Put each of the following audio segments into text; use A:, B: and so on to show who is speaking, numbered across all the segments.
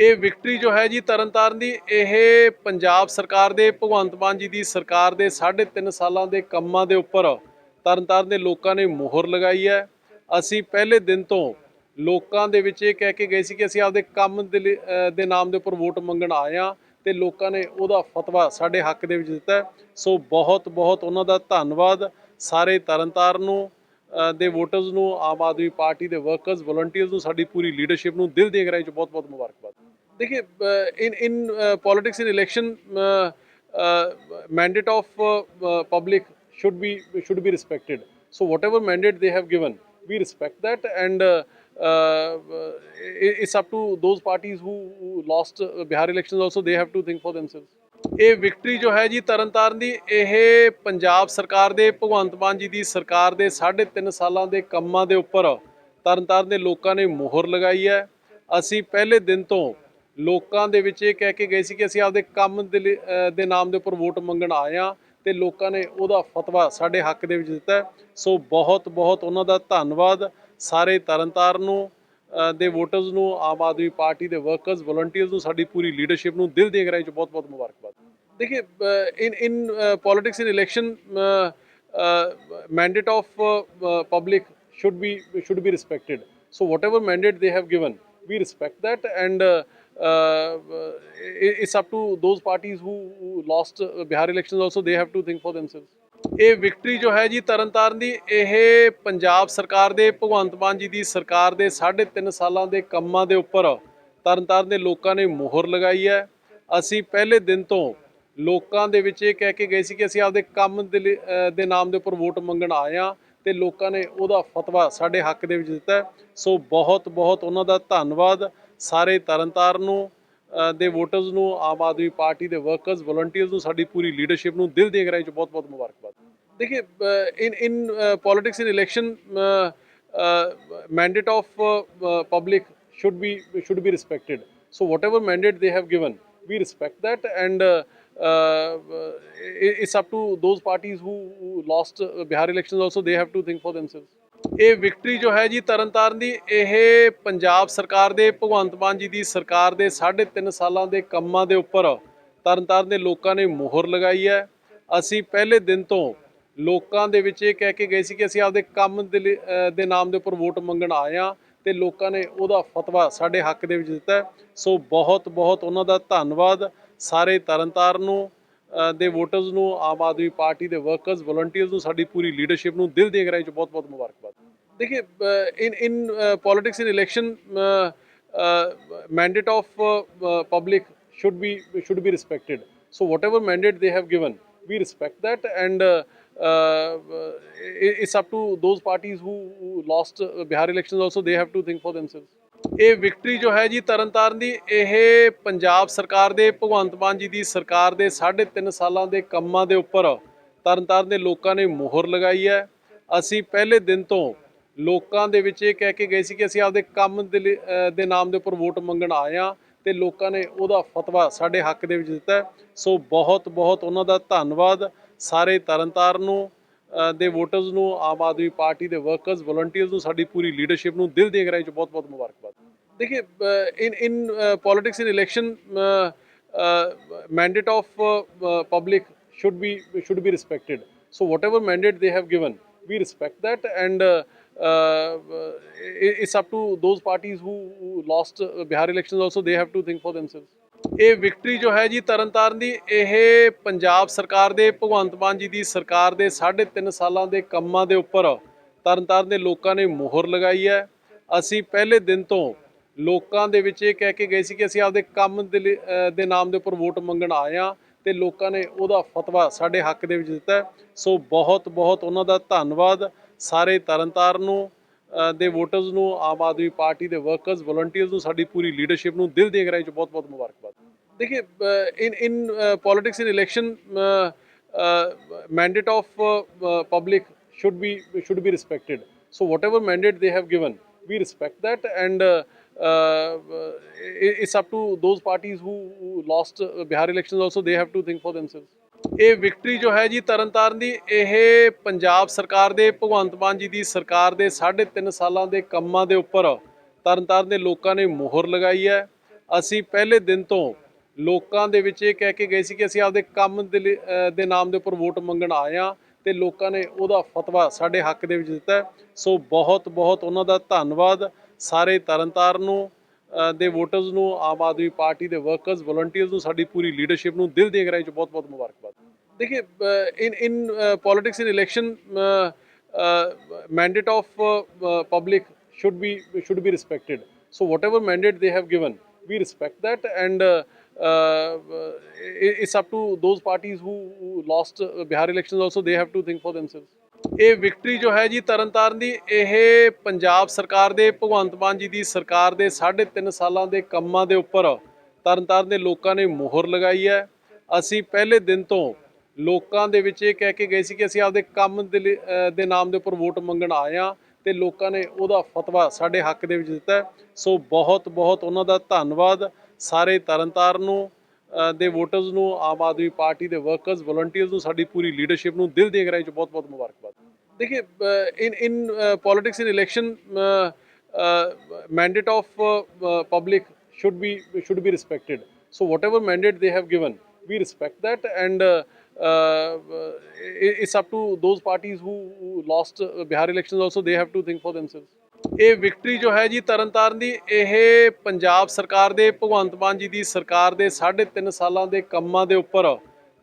A: ਇਹ ਵਿਕਟਰੀ ਜੋ ਹੈ ਜੀ, ਤਰਨਤਾਰਨ ਦੀ, ਇਹ ਪੰਜਾਬ ਸਰਕਾਰ ਦੇ, ਭਗਵੰਤ ਮਾਨ ਜੀ ਦੀ ਸਰਕਾਰ ਦੇ 3.5 ਸਾਲਾਂ ਦੇ ਕੰਮਾਂ ਦੇ ਉੱਪਰ ਤਰਨਤਾਰਨ ਦੇ ਲੋਕਾਂ ਨੇ ਮੋਹਰ ਲਗਾਈ ਹੈ। ਅਸੀਂ ਪਹਿਲੇ ਦਿਨ ਤੋਂ ਲੋਕਾਂ ਦੇ ਵਿੱਚ ਇਹ ਕਹਿ ਕੇ ਗਏ ਸੀ ਕਿ ਅਸੀਂ ਆਪਦੇ ਕੰਮ ਦੇ ਲਈ- ਦੇ ਨਾਮ ਦੇ ਉੱਪਰ ਵੋਟ ਮੰਗਣ ਆਏ ਹਾਂ ਤੇ ਲੋਕਾਂ ਨੇ ਉਹਦਾ ਫਤਵਾ ਸਾਡੇ ਹੱਕ ਦੇ ਵਿੱਚ ਦਿੱਤਾ ਸੋ ਬਹੁਤ ਬਹੁਤ ਉਹਨਾਂ ਦਾ ਧੰਨਵਾਦ ਸਾਰੇ ਤਰਨਤਾਰਨ ਨੂੰ। ਦੇ ਵੋਟਰਸ ਨੂੰ ਆਮ ਆਦਮੀ ਪਾਰਟੀ ਦੇ ਵਰਕਰਸ ਵਲੰਟੀਅਰਸ ਨੂੰ ਸਾਡੀ ਪੂਰੀ ਲੀਡਰਸ਼ਿਪ ਨੂੰ ਦਿਲ ਦੀ ਗਹਿਰਾਈ ਚ ਬਹੁਤ ਬਹੁਤ ਮੁਬਾਰਕਬਾਦ ਦੇਖिए in in uh, politics in election uh, uh, mandate of uh, uh, public should be should be respected so whatever mandate they have given we respect that and uh, uh, it- it's up to those parties who, who lost uh, Bihar elections also they have to think for themselves ਇਹ victory ਜੋ ਹੈ ਜੀ, ਤਰਨਤਾਰਨ ਦੀ, ਇਹ ਪੰਜਾਬ ਸਰਕਾਰ ਦੇ, ਭਗਵੰਤ ਮਾਨ ਜੀ ਦੀ ਸਰਕਾਰ ਦੇ 3.5 ਸਾਲਾਂ ਦੇ ਕੰਮਾਂ ਦੇ ਉੱਪਰ ਤਰਨਤਾਰਨ ਦੇ ਲੋਕਾਂ ਨੇ ਮੋਹਰ ਲਗਾਈ ਹੈ। ਅਸੀਂ ਪਹਿਲੇ ਦਿਨ ਤੋਂ ਲੋਕਾਂ ਦੇ ਵਿੱਚ ਇਹ ਕਹਿ ਕੇ ਗਏ ਸੀ ਕਿ ਅਸੀਂ ਆਪਦੇ ਕੰਮ ਦੇ ਲਈ- ਦੇ ਨਾਮ ਦੇ ਉੱਪਰ ਵੋਟ ਮੰਗਣ ਆਏ ਹਾਂ ਤੇ ਲੋਕਾਂ ਨੇ ਉਹਦਾ ਫਤਵਾ ਸਾਡੇ ਹੱਕ ਦੇ ਵਿੱਚ ਦਿੱਤਾ ਸੋ ਬਹੁਤ ਬਹੁਤ ਉਹਨਾਂ ਦਾ ਧੰਨਵਾਦ ਸਾਰੇ ਤਰਨਤਾਰਨ ਨੂੰ। ਦੇ ਵੋਟਰਸ ਨੂੰ ਆਮ ਆਦਮੀ ਪਾਰਟੀ ਦੇ ਵਰਕਰਸ ਵਲੰਟੀਅਰਸ ਨੂੰ ਸਾਡੀ ਪੂਰੀ ਲੀਡਰਸ਼ਿਪ ਨੂੰ ਦਿਲ ਦੀ ਗਹਿਰਾਈ ਚ ਬਹੁਤ ਬਹੁਤ ਮੁਬਾਰਕਬਾਦ ਦੇਖिए in in uh, politics in election uh, uh, mandate of uh, uh, public should be should be respected so whatever mandate they have given we respect that and uh, uh, it- it's up to those parties who, who lost uh, Bihar elections also they have to think for themselves ਇਹ victory ਜੋ ਹੈ ਜੀ, ਤਰਨਤਾਰਨ ਦੀ, ਇਹ ਪੰਜਾਬ ਸਰਕਾਰ ਦੇ, ਭਗਵੰਤ ਮਾਨ ਜੀ ਦੀ ਸਰਕਾਰ ਦੇ 3.5 ਸਾਲਾਂ ਦੇ ਕੰਮਾਂ ਦੇ ਉੱਪਰ ਤਰਨਤਾਰਨ ਦੇ ਲੋਕਾਂ ਨੇ ਮੋਹਰ ਲਗਾਈ ਹੈ। ਅਸੀਂ ਪਹਿਲੇ ਦਿਨ ਤੋਂ ਲੋਕਾਂ ਦੇ ਵਿੱਚ ਇਹ ਕਹਿ ਕੇ ਗਏ ਸੀ ਕਿ ਅਸੀਂ ਆਪਦੇ ਕੰਮ ਦੇ ਦੇ ਨਾਮ ਦੇ ਉੱਪਰ ਵੋਟ ਮੰਗਣ ਆਏ ਹਾਂ ਤੇ ਲੋਕਾਂ ਨੇ ਉਹਦਾ ਫਤਵਾ ਸਾਡੇ ਹੱਕ ਦੇ ਵਿੱਚ ਦਿੱਤਾ ਸੋ ਬਹੁਤ ਬਹੁਤ ਉਹਨਾਂ ਦਾ ਧੰਨਵਾਦ ਸਾਰੇ ਤਰਨਤਾਰਨ ਨੂੰ। ਦੇ ਵੋਟਰਸ ਨੂੰ ਆਮ ਆਦਮੀ ਪਾਰਟੀ ਦੇ ਵਰਕਰਸ ਵਲੰਟੀਅਰਸ ਨੂੰ ਸਾਡੀ ਪੂਰੀ ਲੀਡਰਸ਼ਿਪ ਨੂੰ ਦਿਲ ਦੀ ਗਹਿਰਾਈ ਚ ਬਹੁਤ ਬਹੁਤ ਮੁਬਾਰਕਬਾਦ ਦੇਖिए in in uh, politics in election uh, uh, mandate of uh, uh, public should be should be respected so whatever mandate they have given we respect that and uh, uh, it- it's up to those parties who, who lost uh, Bihar elections also they have to think for themselves ਇਹ victory ਜੋ ਹੈ ਜੀ ਤਰਨਤਾਰਨ ਦੀ, ਇਹ ਪੰਜਾਬ ਸਰਕਾਰ ਦੇ, ਭਗਵੰਤ ਮਾਨ ਜੀ ਦੀ ਸਰਕਾਰ ਦੇ 3.5 ਸਾਲਾਂ ਦੇ ਕੰਮਾਂ ਦੇ ਉੱਪਰ ਤਰਨਤਾਰਨ ਦੇ ਲੋਕਾਂ ਨੇ ਮੋਹਰ ਲਗਾਈ ਹੈ। ਅਸੀਂ ਪਹਿਲੇ ਦਿਨ ਤੋਂ ਲੋਕਾਂ ਦੇ ਵਿੱਚ ਇਹ ਕਹਿ ਕੇ ਗਏ ਸੀ ਕਿ ਅਸੀਂ ਆਪਦੇ ਕੰਮ ਦੇ ਦੇ ਨਾਮ ਦੇ ਉੱਪਰ ਵੋਟ ਮੰਗਣ ਆਏ ਹਾਂ ਤੇ ਲੋਕਾਂ ਨੇ ਉਹਦਾ ਫਤਵਾ ਸਾਡੇ ਹੱਕ ਦੇ ਵਿੱਚ ਦਿੱਤਾ ਸੋ ਬਹੁਤ ਬਹੁਤ ਉਹਨਾਂ ਦਾ ਧੰਨਵਾਦ ਸਾਰੇ ਤਰਨਤਾਰਨ ਨੂੰ। ਦੇ ਵੋਟਰਸ ਨੂੰ ਆਮ ਆਦਮੀ ਪਾਰਟੀ ਦੇ ਵਰਕਰਸ ਵਲੰਟੀਅਰਸ ਨੂੰ ਸਾਡੀ ਪੂਰੀ ਲੀਡਰਸ਼ਿਪ ਨੂੰ ਦਿਲ ਦੀ ਗਹਿਰਾਈ ਚ ਬਹੁਤ ਬਹੁਤ ਮੁਬਾਰਕਬਾਦ ਦੇਖिए in in uh, politics in election uh, uh, mandate of uh, uh, public should be should be respected so whatever mandate they have given we respect that and uh, uh, it- it's up to those parties who, who lost uh, Bihar elections also they have to think for themselves ਇਹ victory ਜੋ ਹੈ ਜੀ ਤਰਨਤਾਰਨ ਦੀ, ਇਹ ਪੰਜਾਬ ਸਰਕਾਰ ਦੇ, ਭਗਵੰਤ ਮਾਨ ਜੀ ਦੀ ਸਰਕਾਰ ਦੇ 3.5 ਸਾਲਾਂ ਦੇ ਕੰਮਾਂ ਦੇ ਉੱਪਰ ਤਰਨਤਾਰਨ ਦੇ ਲੋਕਾਂ ਨੇ ਮੋਹਰ ਲਗਾਈ ਹੈ। ਅਸੀਂ ਪਹਿਲੇ ਦਿਨ ਤੋਂ ਲੋਕਾਂ ਦੇ ਵਿੱਚ ਇਹ ਕਹਿ ਕੇ ਗਏ ਸੀ ਕਿ ਅਸੀਂ ਆਪਦੇ ਕੰਮ ਦੇ ਲਈ- ਦੇ ਨਾਮ ਦੇ ਉੱਪਰ ਵੋਟ ਮੰਗਣ ਆਏ ਹਾਂ ਤੇ ਲੋਕਾਂ ਨੇ ਉਹਦਾ ਫਤਵਾ ਸਾਡੇ ਹੱਕ ਦੇ ਵਿੱਚ ਦਿੱਤਾ ਸੋ ਬਹੁਤ ਬਹੁਤ ਉਹਨਾਂ ਦਾ ਧੰਨਵਾਦ ਸਾਰੇ ਤਰਨਤਾਰਨ ਨੂੰ। ਦੇ ਵੋਟਰਸ ਨੂੰ ਆਮ ਆਦਮੀ ਪਾਰਟੀ ਦੇ ਵਰਕਰਸ ਵਲੰਟੀਅਰਸ ਨੂੰ ਸਾਡੀ ਪੂਰੀ ਲੀਡਰਸ਼ਿਪ ਨੂੰ ਦਿਲ ਦੀ ਗਹਿਰਾਈ ਚ ਬਹੁਤ ਬਹੁਤ ਮੁਬਾਰਕਬਾਦ ਦੇਖिए in in uh, politics in election uh, uh, mandate of uh, uh, public should be should be respected so whatever mandate they have given we respect that and uh, uh, it- it's up to those parties who, who lost uh, Bihar elections also they have to think for themselves ਇਹ victory ਜੋ ਹੈ ਜੀ, ਤਰਨਤਾਰਨ ਦੀ, ਇਹ ਪੰਜਾਬ ਸਰਕਾਰ ਦੇ, ਭਗਵੰਤ ਮਾਨ ਜੀ ਦੀ ਸਰਕਾਰ ਦੇ 3.5 ਸਾਲਾਂ ਦੇ ਕੰਮਾਂ ਦੇ ਉੱਪਰ ਤਰਨਤਾਰਨ ਦੇ ਲੋਕਾਂ ਨੇ ਮੋਹਰ ਲਗਾਈ ਹੈ। ਅਸੀਂ ਪਹਿਲੇ ਦਿਨ ਤੋਂ ਲੋਕਾਂ ਦੇ ਵਿੱਚ ਇਹ ਕਹਿ ਕੇ ਗਏ ਸੀ ਕਿ ਅਸੀਂ ਆਪਦੇ ਕੰਮ ਦੇ ਲਈ- ਦੇ ਨਾਮ ਦੇ ਉੱਪਰ ਵੋਟ ਮੰਗਣ ਆਏ ਹਾਂ ਤੇ ਲੋਕਾਂ ਨੇ ਉਹਦਾ ਫਤਵਾ ਸਾਡੇ ਹੱਕ ਦੇ ਵਿੱਚ ਦਿੱਤਾ ਸੋ ਬਹੁਤ ਬਹੁਤ ਉਹਨਾਂ ਦਾ ਧੰਨਵਾਦ ਸਾਰੇ ਤਰਨਤਾਰਨ ਨੂੰ। ਦੇ ਵੋਟਰਸ ਨੂੰ ਆਮ ਆਦਮੀ ਪਾਰਟੀ ਦੇ ਵਰਕਰਸ ਵਲੰਟੀਅਰਸ ਨੂੰ ਸਾਡੀ ਪੂਰੀ ਲੀਡਰਸ਼ਿਪ ਨੂੰ ਦਿਲ ਦੀ ਗਹਿਰਾਈ ਚ ਬਹੁਤ ਬਹੁਤ ਮੁਬਾਰਕਬਾਦ ਦੇਖिए in in uh, politics in election uh, uh, mandate of uh, uh, public should be should be respected so whatever mandate they have given we respect that and uh, uh, it- it's up to those parties who, who lost uh, Bihar elections also they have to think for themselves ਇਹ victory ਜੋ ਹੈ ਜੀ, ਤਰਨਤਾਰਨ ਦੀ, ਇਹ ਪੰਜਾਬ ਸਰਕਾਰ ਦੇ, ਭਗਵੰਤ ਮਾਨ ਜੀ ਦੀ ਸਰਕਾਰ ਦੇ 3.5 ਸਾਲਾਂ ਦੇ ਕੰਮਾਂ ਦੇ ਉੱਪਰ ਤਰਨਤਾਰਨ ਦੇ ਲੋਕਾਂ ਨੇ ਮੋਹਰ ਲਗਾਈ ਹੈ। ਅਸੀਂ ਪਹਿਲੇ ਦਿਨ ਤੋਂ ਲੋਕਾਂ ਦੇ ਵਿੱਚ ਇਹ ਕਹਿ ਕੇ ਗਏ ਸੀ ਕਿ ਅਸੀਂ ਆਪਦੇ ਕੰਮ ਦੇ ਲਈ- ਦੇ ਨਾਮ ਦੇ ਉੱਪਰ ਵੋਟ ਮੰਗਣ ਆਏ ਆ ਤੇ ਲੋਕਾਂ ਨੇ ਉਹਦਾ ਫਤਵਾ ਸਾਡੇ ਹੱਕ ਦੇ ਵਿੱਚ ਦਿੱਤਾ ਸੋ ਬਹੁਤ ਬਹੁਤ ਉਹਨਾਂ ਦਾ ਧੰਨਵਾਦ ਸਾਰੇ ਤਰਨਤਾਰਨ ਨੂੰ। ਦੇ ਵੋਟਰਸ ਨੂੰ ਆਮ ਆਦਮੀ ਪਾਰਟੀ ਦੇ ਵਰਕਰਸ ਵਲੰਟੀਅਰਸ ਨੂੰ ਸਾਡੀ ਪੂਰੀ ਲੀਡਰਸ਼ਿਪ ਨੂੰ ਦਿਲ ਦੀ ਗਹਿਰਾਈ ਚ ਬਹੁਤ ਬਹੁਤ ਮੁਬਾਰਕਬਾਦ ਦੇਖिए in in uh, politics in election uh, uh, mandate of uh, uh, public should be should be respected so whatever mandate they have given we respect that and uh, uh, it- it's up to those parties who, who lost uh, Bihar elections also they have to think for themselves ਇਹ victory ਜੋ ਹੈ ਜੀ, ਤਰਨਤਾਰਨ ਦੀ, ਇਹ ਪੰਜਾਬ ਸਰਕਾਰ ਦੇ, ਭਗਵੰਤ ਮਾਨ ਜੀ ਦੀ ਸਰਕਾਰ ਦੇ 3.5 ਸਾਲਾਂ ਦੇ ਕੰਮਾਂ ਦੇ ਉੱਪਰ ਤਰਨਤਾਰਨ ਦੇ ਲੋਕਾਂ ਨੇ ਮੋਹਰ ਲਗਾਈ ਹੈ। ਅਸੀਂ ਪਹਿਲੇ ਦਿਨ ਤੋਂ ਲੋਕਾਂ ਦੇ ਵਿੱਚ ਇਹ ਕਹਿ ਕੇ ਗਏ ਸੀ ਕਿ ਅਸੀਂ ਆਪਦੇ ਕੰਮ ਦੇ ਦੇ ਨਾਮ ਦੇ ਉੱਪਰ ਵੋਟ ਮੰਗਣ ਆਏ ਆ ਤੇ ਲੋਕਾਂ ਨੇ ਉਹਦਾ ਫਤਵਾ ਸਾਡੇ ਹੱਕ ਦੇ ਵਿੱਚ ਦਿੱਤਾ ਸੋ ਬਹੁਤ ਬਹੁਤ ਉਹਨਾਂ ਦਾ ਧੰਨਵਾਦ ਸਾਰੇ ਤਰਨਤਾਰਨ ਨੂੰ। ਦੇ ਵੋਟਰਸ ਨੂੰ ਆਮ ਆਦਮੀ ਪਾਰਟੀ ਦੇ ਵਰਕਰਸ ਵਲੰਟੀਅਰਸ ਨੂੰ ਸਾਡੀ ਪੂਰੀ ਲੀਡਰਸ਼ਿਪ ਨੂੰ ਦਿਲ ਦੀ ਗਹਿਰਾਈ ਚ ਬਹੁਤ ਬਹੁਤ ਮੁਬਾਰਕਬਾਦ ਦੇਖिए in in uh, politics in election uh, uh, mandate of uh, uh, public should be should be respected so whatever mandate they have given we respect that and uh, uh, it- it's up to those parties who, who lost uh, Bihar elections also they have to think for themselves ਇਹ victory ਜੋ ਹੈ ਜੀ, ਤਰਨਤਾਰਨ ਦੀ, ਇਹ ਪੰਜਾਬ ਸਰਕਾਰ ਦੇ, ਭਗਵੰਤ ਮਾਨ ਜੀ ਦੀ ਸਰਕਾਰ ਦੇ 3.5 ਸਾਲਾਂ ਦੇ ਕੰਮਾਂ ਦੇ ਉੱਪਰ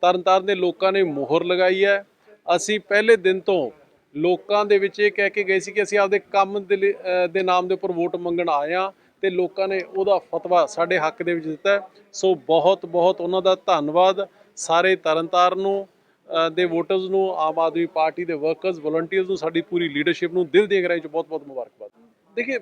A: ਤਰਨਤਾਰਨ ਦੇ ਲੋਕਾਂ ਨੇ ਮੋਹਰ ਲਗਾਈ ਹੈ। ਅਸੀਂ ਪਹਿਲੇ ਦਿਨ ਤੋਂ ਲੋਕਾਂ ਦੇ ਵਿੱਚ ਇਹ ਕਹਿ ਕੇ ਗਏ ਸੀ ਕਿ ਅਸੀਂ ਆਪਦੇ ਕੰਮ ਦੇ ਦੇ ਨਾਮ ਦੇ ਉੱਪਰ ਵੋਟ ਮੰਗਣ ਆਏ ਆ ਤੇ ਲੋਕਾਂ ਨੇ ਉਹਦਾ ਫਤਵਾ ਸਾਡੇ ਹੱਕ ਦੇ ਵਿੱਚ ਦਿੱਤਾ ਸੋ ਬਹੁਤ ਬਹੁਤ ਉਹਨਾਂ ਦਾ ਧੰਨਵਾਦ ਸਾਰੇ ਤਰਨਤਾਰਨ ਨੂੰ। ਦੇ ਵੋਟਰਸ ਨੂੰ ਆਮ ਆਦਮੀ ਪਾਰਟੀ ਦੇ ਵਰਕਰਸ ਵਲੰਟੀਅਰਸ ਨੂੰ ਸਾਡੀ ਪੂਰੀ ਲੀਡਰਸ਼ਿਪ ਨੂੰ ਦਿਲ ਦੀ ਗਹਿਰਾਈ ਚ ਬਹੁਤ ਬਹੁਤ ਮੁਬਾਰਕਬਾਦ ਦੇਖिए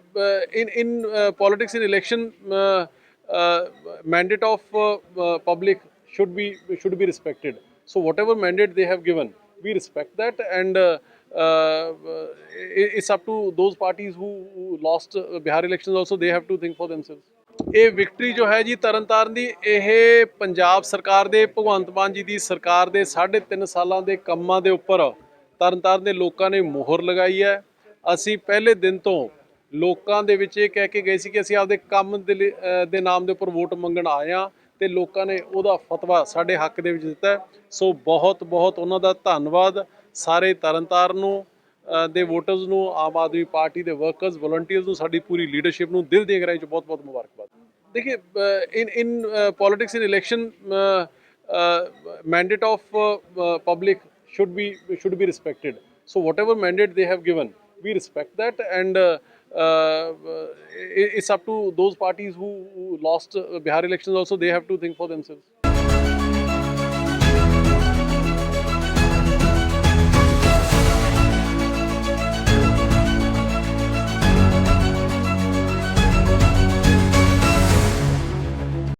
A: in in uh, politics in election uh, uh, mandate of uh, uh, public should be should be respected so whatever mandate they have given we respect that and uh, uh, it- it's up to those parties who, who lost uh, Bihar elections also they have to think for themselves ਇਹ victory ਜੋ ਹੈ ਜੀ, ਤਰਨਤਾਰਨ ਦੀ, ਇਹ ਪੰਜਾਬ ਸਰਕਾਰ ਦੇ, ਭਗਵੰਤ ਮਾਨ ਜੀ ਦੀ ਸਰਕਾਰ ਦੇ 3.5 ਸਾਲਾਂ ਦੇ ਕੰਮਾਂ ਦੇ ਉੱਪਰ ਤਰਨਤਾਰਨ ਦੇ ਲੋਕਾਂ ਨੇ ਮੋਹਰ ਲਗਾਈ ਹੈ। ਅਸੀਂ ਪਹਿਲੇ ਦਿਨ ਤੋਂ ਲੋਕਾਂ ਦੇ ਵਿੱਚ ਇਹ ਕਹਿ ਕੇ ਗਏ ਸੀ ਕਿ ਅਸੀਂ ਆਪਦੇ ਕੰਮ ਦੇ ਲਈ- ਦੇ ਨਾਮ ਦੇ ਉੱਪਰ ਵੋਟ ਮੰਗਣ ਆਏ ਆ ਤੇ ਲੋਕਾਂ ਨੇ ਉਹਦਾ ਫਤਵਾ ਸਾਡੇ ਹੱਕ ਦੇ ਵਿੱਚ ਦਿੱਤਾ ਸੋ ਬਹੁਤ ਬਹੁਤ ਉਹਨਾਂ ਦਾ ਧੰਨਵਾਦ ਸਾਰੇ ਤਰਨਤਾਰਨ ਨੂੰ। ਦੇ ਵੋਟਰਸ ਨੂੰ ਆਮ ਆਦਮੀ ਪਾਰਟੀ ਦੇ ਵਰਕਰਸ ਵਲੰਟੀਅਰਸ ਨੂੰ ਸਾਡੀ ਪੂਰੀ ਲੀਡਰਸ਼ਿਪ ਨੂੰ ਦਿਲ ਦੀ ਗਹਿਰਾਈ ਚ ਬਹੁਤ ਬਹੁਤ ਮੁਬਾਰਕਬਾਦ ਦੇਖिए in in uh, politics in election uh, uh, mandate of uh, uh, public should be should be respected so whatever mandate they have given we respect that and uh, uh, it- it's up to those parties who, who lost uh, Bihar elections also they have to think for themselves